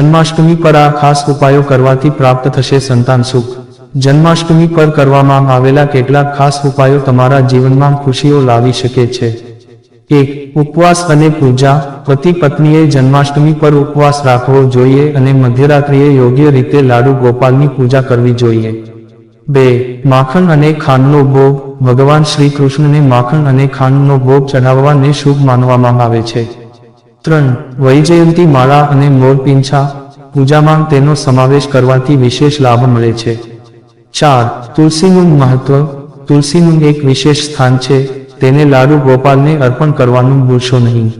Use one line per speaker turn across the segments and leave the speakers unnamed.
જન્માષ્ટમી પર આ ખાસ ઉપાયો કરવાથી પ્રાપ્ત થશે સંતાન સુખ. જન્માષ્ટમી પર કરવામાં આવેલા કેટલાક ખાસ ઉપાયો તમારા જીવનમાં ખુશીઓ લાવી શકે છે. એક, ઉપવાસ અને પૂજા. પતિ પત્નીએ જન્માષ્ટમી પર ઉપવાસ રાખવો જોઈએ અને મધ્યરાત્રિએ યોગ્ય રીતે લાડુ ગોપાલની પૂજા કરવી જોઈએ. બે, માખણ અને ખાંડનો ભોગ. ભગવાન શ્રી કૃષ્ણને માખણ અને ખાંડનો ભોગ ચઢાવવાને શુભ માનવામાં આવે છે. ત્રણ વૈજયંતી, માળા અને મોરપીંછા પૂજામાં તેનો સમાવેશ કરવાથી વિશેષ લાભ મળે છે. ચાર, તુલસીનું મહત્વ. તુલસીનું એક વિશેષ સ્થાન છે. તેને લાડુ ગોપાલને અર્પણ કરવાનું ભૂલશો નહીં.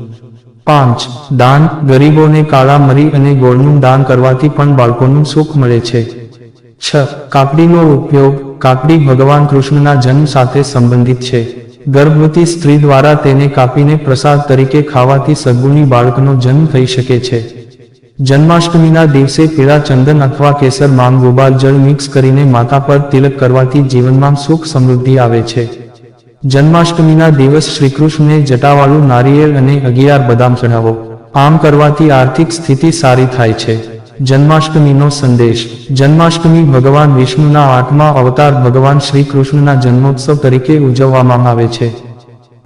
પાંચ, દાન. ગરીબોને કાળા મરી અને ગોળનું દાન કરવાથી પણ બાળકોનું સુખ મળે છે. છ, કાકડીનો ઉપયોગ. કાકડી ભગવાન કૃષ્ણના જન્મ સાથે સંબંધિત છે. ગર્ભવતી સ્ત્રી દ્વારા તેને કાપીને પ્રસાદ તરીકે ખાવાથી સદગુણી બાળકનો જન્મ થઈ શકે છે. જન્માષ્ટમીના દિવસે પીળા ચંદન અથવા કેસર માંગ ગોબાલ જળ મિક્સ કરીને માથા પર તિલક કરવાથી જીવનમાં સુખ સમૃદ્ધિ આવે છે. જન્માષ્ટમીના દિવસ શ્રીકૃષ્ણને જટાવાળું નારિયેળ અને અગિયાર બદામ ચઢાવો. આમ કરવાથી આર્થિક સ્થિતિ સારી થાય છે. જન્માષ્ટમીનો સંદેશ. જન્માષ્ટમી ભગવાન વિષ્ણુના આઠમા અવતાર ભગવાન શ્રી કૃષ્ણના જન્મોત્સવ તરીકે ઉજવવામાં આવે છે.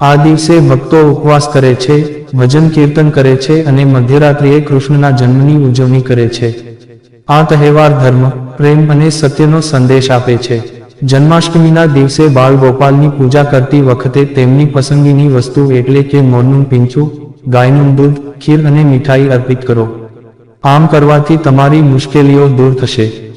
આ દિવસે ભક્તો ઉપવાસ કરે છે, ભજન કીર્તન કરે છે અને મધ્યરાત્રિએ કૃષ્ણના જન્મની ઉજવણી કરે છે. આ તહેવાર ધર્મ, પ્રેમ અને સત્યનો સંદેશ આપે છે. જન્માષ્ટમીના દિવસે બાળ ગોપાલની પૂજા કરતી વખતે તેમની પસંદગીની વસ્તુ એટલે કે મોરનું પીંછું, ગાયનું દૂધ, ખીર અને મીઠાઈ અર્પિત કરો. આમ કરવાથી તમારી મુશ્કેલીઓ દૂર થશે.